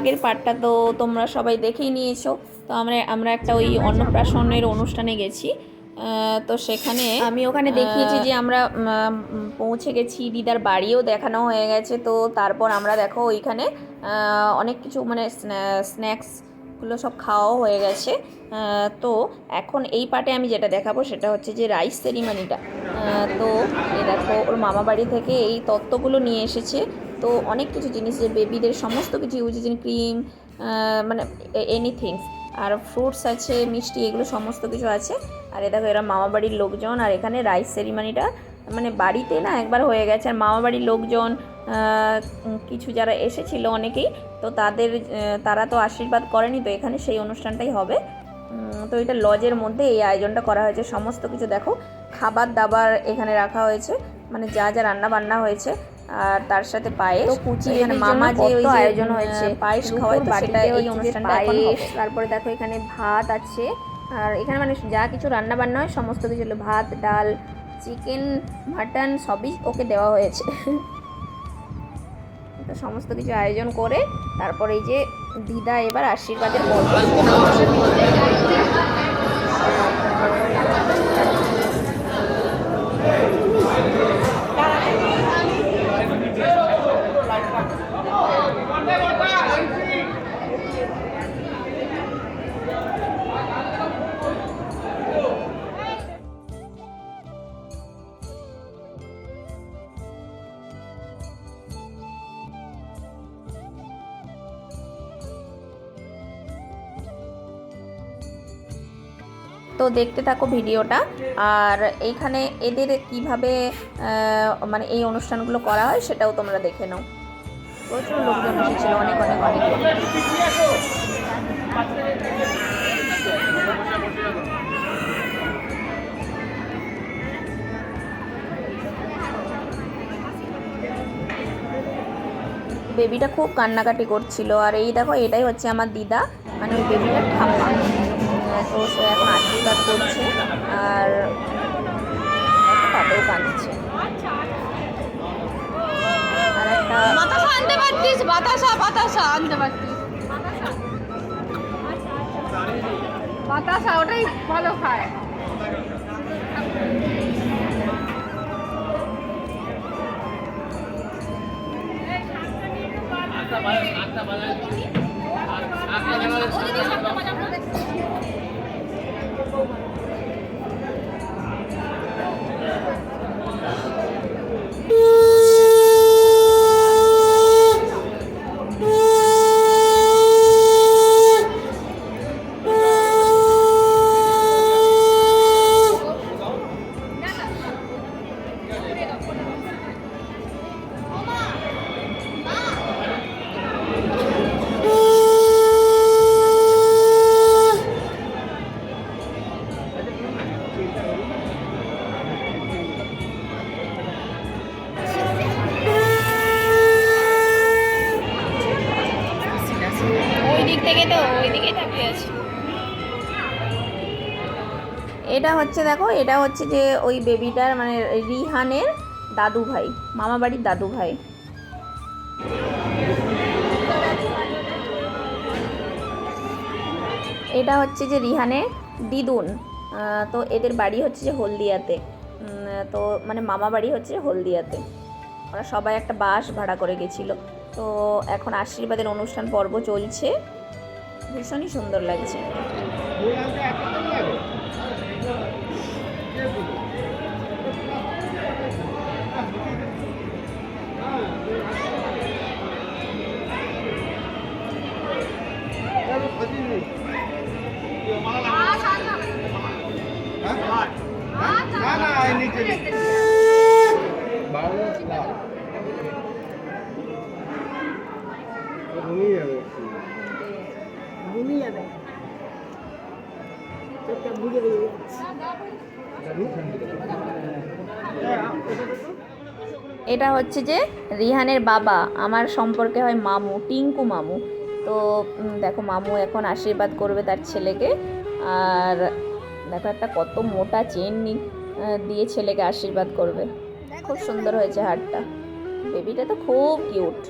আগের পার্টটা তো তোমরা সবাই দেখেই নিয়েছো। তো আমরা আমরা একটা ওই অন্নপ্রাশনের অনুষ্ঠানে গেছি। তো সেখানে আমি ওখানে দেখিয়েছি যে আমরা পৌঁছে গেছি। দিদার বাড়িও দেখানো হয়ে গেছে। তো তারপর আমরা দেখো ওইখানে অনেক কিছু মানে স্ন্যাক্সগুলো সব খাওয়াও হয়ে গেছে। তো এখন এই পার্টে আমি যেটা দেখাবো সেটা হচ্ছে যে রাইস সেরিমানিটা। তো এ দেখো ওর মামা বাড়ি থেকে এই তত্ত্বগুলো নিয়ে এসেছে। তো অনেক কিছু জিনিস যে বেবিদের সমস্ত কিছু ইউজ ক্রিম মানে এনিথিংস আর ফ্রুটস আছে, মিষ্টি, এগুলো সমস্ত কিছু আছে। আর এ দেখো, এরা মামা বাড়ির লোকজন, আর এখানে রাইস সেরিমানিটা মানে বাড়িতে না একবার হয়ে গেছে। আর মামা বাড়ির লোকজন কিছু যারা এসেছিল অনেকেই, তো তাদের তারা তো আশীর্বাদ করেনি, তো এখানে সেই অনুষ্ঠানটাই হবে। তো এটা লজের মধ্যে এই আয়োজনটা করা হয়েছে। সমস্ত কিছু দেখো খাবার দাবার এখানে রাখা হয়েছে। মানে যা যা রান্না বান্না হয়েছে আর তার সাথে পায়েস। তো কুচি এখানে মামা যে ওই আয়োজন হয়েছে। পায়েস খাওয়ায় তো সেটা এই অনুষ্ঠানটা। পায়েস, তারপরে দেখো এখানে ভাত আছে। আর এখানে মানে যা কিছু রান্না বান্না হয় সমস্ত কিছু হলো ভাত ডাল চিকেন মাটন সবই ওকে দেওয়া হয়েছে। তো সমস্ত কিছু আয়োজন করে তারপরে এই যে দিদা এবার আশীর্বাদের পর্ব তো দেখতে থাকো ভিডিওটা। আর এইখানে এদের কীভাবে মানে এই অনুষ্ঠানগুলো করা হয় সেটাও তোমরা দেখে নাও। প্রচুর লোকজন এসেছিল, অনেক অনেক অনেক বেবিটা খুব কান্নাকাটি করছিল। আর এই দেখো, এটাই হচ্ছে আমার দিদা মানে ওই বেবিটার ঠাম্মা। তো সে এখন আশীর্বাদ করছে আর দেখো কাঁদছে আর একটা বাতাসা আনতে পারতিস বাতাসা বাতাসা আনতে পারতিস। বাতাসা ওটাই ভালো খায়। এটা হচ্ছে দেখো, এটা হচ্ছে যে ওই বেবিটার মানে রিহানের দাদু ভাই মামা বাড়ির দাদু ভাই। এটা হচ্ছে যে রিহানের দিদুন তো এদের বাড়ি হচ্ছে যে হলদিয়াতে। তো মানে মামা বাড়ি হচ্ছে হলদিয়াতে। ওরা সবাই একটা বাস ভাড়া করে গেছিল। তো এখন আশীর্বাদের অনুষ্ঠান পর্ব চলছে। ভীষণই সুন্দর লাগছে। না না নিচে এটা হচ্ছে যে রিহানের বাবা, আমার সম্পর্কে হয় মামু, টিঙ্কু মামু। তো দেখো, মামু এখন আশীর্বাদ করবে তার ছেলেকে। আর দেখো একটা কত মোটা চেন দিয়ে ছেলেকে আশীর্বাদ করবে। খুব সুন্দর হয়েছে হারটা। বেবিটা তো খুব কিউট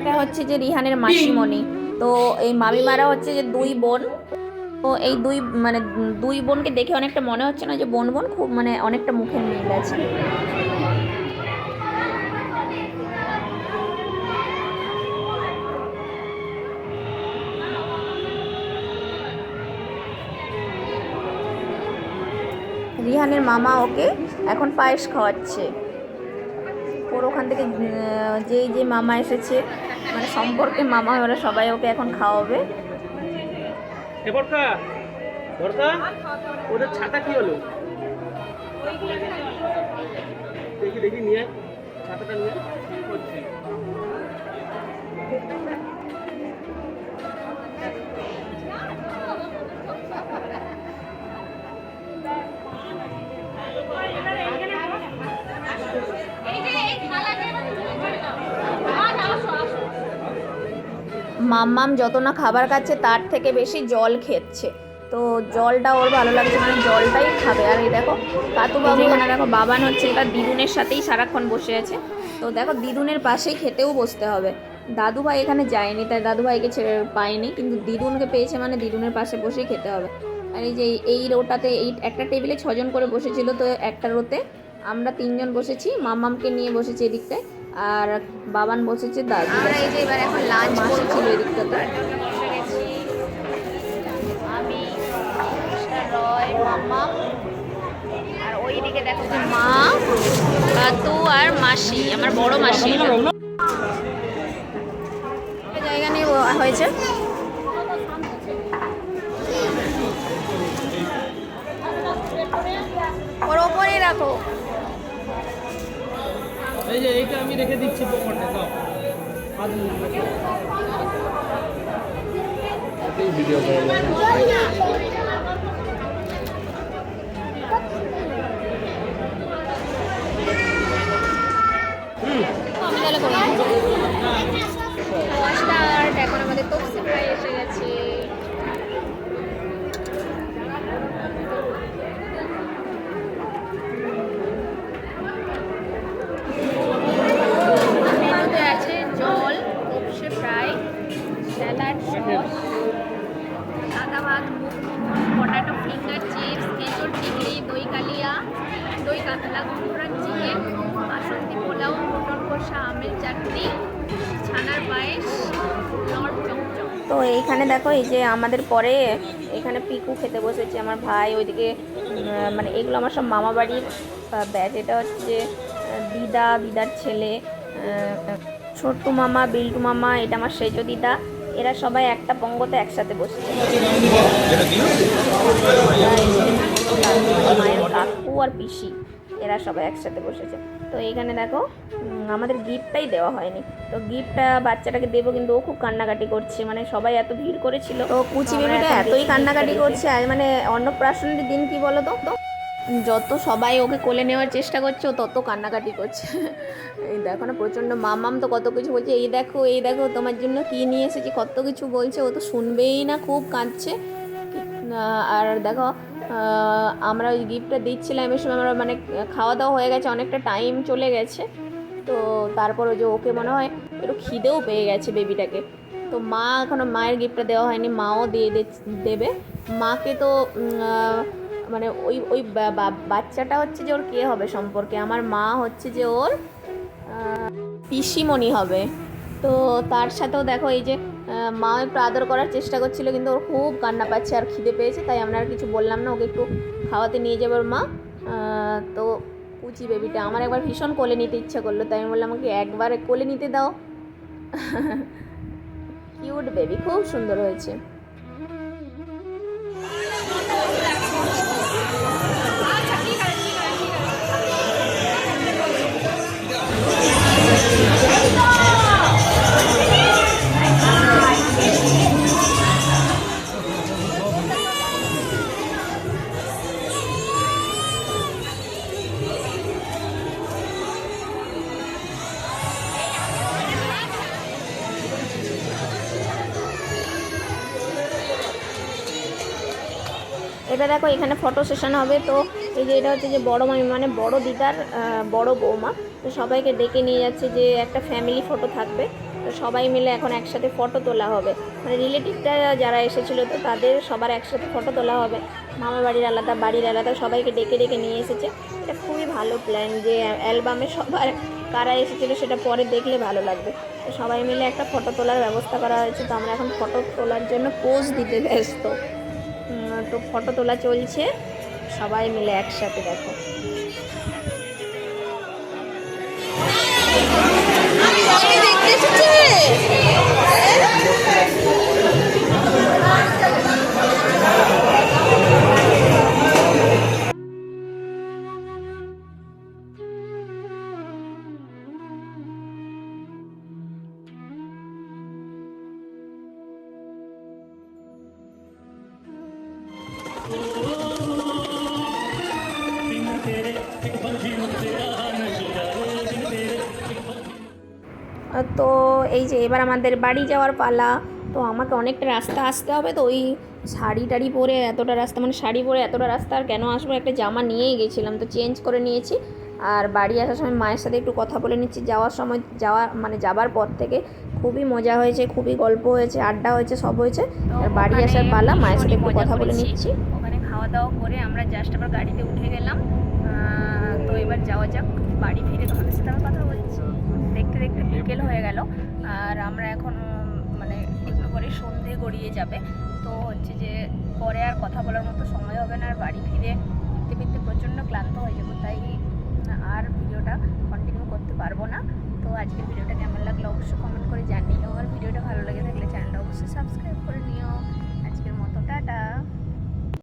এটা হচ্ছে যে রিহানের মাসিমণি। তো এই মামিমারা হচ্ছে যে দুই বোন। তো এই দুই মানে দুই বোনকে দেখে অনেকটা মনে হচ্ছে না যে বোন বোন, খুব মানে অনেকটা মুখের মিল আছে। রিহানের মামা ওকে এখন পায়েস খাওয়াচ্ছে। ওখান থেকে যেই যে মামা এসেছে মানে সম্পর্কে মামা ওরা সবাই ওকে এখন খাওয়াবে। ওদের ছাতা কি হলো? দেখি দেখি, নিয়ে ছাতাটা নিয়ে মাম্মাম যত না খাবার খাচ্ছে তার থেকে বেশি জল খেচ্ছে। তো জলটা ওর ভালো লাগছে মানে জলটাই খাবে। আর এই দেখো কাতুবাবু এখানে দেখো বাবান হচ্ছে এটা দিদুনের সাথেই সারাক্ষণ বসে আছে। তো দেখো দিদুনের পাশেই খেতেও বসতে হবে। দাদু ভাই এখানে যায়নি তাই দাদু ভাইকে ছেড়ে পায়নি। কিন্তু দিদুনকে পেয়েছে মানে দিদুনের পাশে বসেই খেতে হবে। আর এই যে এই রোটাতে এই একটা টেবিলে ছজন করে বসেছিল তো একটা রোতে আমরা তিনজন বসেছি মামামকে নিয়ে বসেছি এদিকটায়। আর বাবান বসেছে দাদু। আমরা এই যে এবার এখন লাঞ্চ ছিল এদিকটাতে। আমি রয় মামা আর ওইদিকে দেখো যে মা কাতু আর মাসি আমার বড় মাসি। জায়গা নিয়ে হয়েছে। আমি রেখে দিচ্ছি পকেটে দাও। ভিডিও আমি তাহলে করে এখন আমাদের তপসি প্রায় এসে গেছে। তো এইখানে দেখো এই যে আমাদের পরে এখানে পিকু খেতে বসেছে আমার ভাই ওইদিকে মানে এগুলো আমার সব মামা বাড়ির ব্যাচ। এটা হচ্ছে দিদা দিদার ছেলে ছোট্টু মামা বিল্টু মামা এটা আমার সেজ দিদা। এরা সবাই একটা পঙ্গতে একসাথে বসেছে। মায়ের কাকু আর পিসি। এরা সবাই একসাথে বসেছে। তো এইখানে দেখো আমাদের গিফটটাই দেওয়া হয়নি। তো গিফটটা বাচ্চাটাকে দেবো কিন্তু ও খুব কান্নাকাটি করছে মানে সবাই এত ভিড় করেছিল। তো কুচি বেবিটা এতই কান্নাকাটি করছে আর মানে অন্নপ্রাশনের দিন কি বলো তো? তো যত সবাই ওকে কোলে নেওয়ার চেষ্টা করছে ও তত কান্নাকাটি করছে। এই দেখো না প্রচণ্ড মামাম তো কত কিছু বলছে। এই দেখো এই দেখো তোমার জন্য কি নিয়ে এসেছি কত কিছু বলছে ও তো শুনবেই না খুব কাঁদছে। আর দেখো আমরা ওই গিফটটা দিচ্ছিলাম এই সময় আমরা মানে খাওয়া দাওয়া হয়ে গেছে, অনেকটা টাইম চলে গেছে। তো তারপর ওই যে ওকে মনে হয় একটু খিদেও পেয়ে গেছে বেবিটাকে তো মা এখনও মায়ের গিফটটা দেওয়া হয়নি, মাও দিয়ে দেবে। মাকে তো মানে ওই ওই বাচ্চাটা হচ্ছে যে ওর কে হবে সম্পর্কে? আমার মা হচ্ছে যে ওর পিসিমণি হবে। তো তার সাথেও দেখো এই যে মা একটু আদর করার চেষ্টা করছিল, কিন্তু ওর খুব কান্না পাচ্ছে আর খিদে পেয়েছে, তাই আমরা আর কিছু বললাম না, ওকে একটু খাওয়াতে নিয়ে যাবে ওর মা। তো কুচি বেবিটা আমার একবার ভীষণ কোলে নিতে ইচ্ছা করল, তাই আমি বললাম ওকে একবার কোলে নিতে দাও। কিউট বেবি খুব সুন্দর হয়েছে। এটা দেখো এখানে ফটো সেশন হবে, তো এই যে এটা হচ্ছে যে বড় মামি মানে বড় দিদার বড় বৌমা। তো সবাইকে ডেকে নিয়ে যাচ্ছে যে একটা ফ্যামিলি ফটো থাকবে। তো সবাই মিলে এখন একসাথে ফটো তোলা হবে। মানে রিলেটিভটা যারা এসেছিল, তো তাদের সবার একসাথে ফটো তোলা হবে। মামার বাড়ির আলাদা বাড়ির আলাদা, সবাইকে ডেকে ডেকে নিয়ে এসেছে। এটা খুবই ভালো প্ল্যান যে অ্যালবামে সবার কারা এসেছিল, সেটা পরে দেখলে ভালো লাগবে। তো সবাই মিলে একটা ফটো তোলার ব্যবস্থা করা হয়েছে। তো আমরা এখন ফটো তোলার জন্য পোজ দিতে ব্যস্ত। তো ফটো তোলা চলছে। সবাই মিলে একসাথে দেখো। আহ, এই যে এবার আমাদের বাড়ি যাওয়ার পালা। তো আমাকে অনেকটা রাস্তা আসতে হবে তো ওই শাড়ি টাড়ি পরে এতটা রাস্তা মানে শাড়ি পরে এতটা রাস্তা আর কেন আসব? একটা জামা নিয়েই গেছিলাম তো চেঞ্জ করে নিয়েছি। আর বাড়ি আসার সময় মায়ের সাথে একটু কথা বলে নিচ্ছি। যাওয়ার সময় যাওয়া মানে যাবার পর থেকে খুবই মজা হয়েছে খুবই গল্প হয়েছে আড্ডা হয়েছে সব হয়েছে। আর বাড়ি আসার পালা মায়ের সাথে একটু কথা বলে নিচ্ছি। ওখানে খাওয়া দাওয়া করে আমরা জাস্ট আবার গাড়িতে উঠে গেলাম। তো এবার যাওয়া যাক বাড়ি ফিরে তোমাদের সাথে কথা গেল। আর আমরা এখন মানে একটু পরে সন্ধে গড়িয়ে যাবে। তো হচ্ছে যে, পরে আর কথা বলার মতো সময় হবে না, আর বাড়ি ফিরে ফিরতে ফিরতে প্রচণ্ড ক্লান্ত হয়ে যাব, তাই আর ভিডিওটা কন্টিনিউ করতে পারব না। তো আজকের ভিডিওটা কেমন লাগল অবশ্যই কমেন্ট করে জানিও। আর ভিডিওটা ভালো লাগে থাকলে চ্যানেলটা অবশ্যই সাবস্ক্রাইব করে নিও। আজকের মতো, টাটা।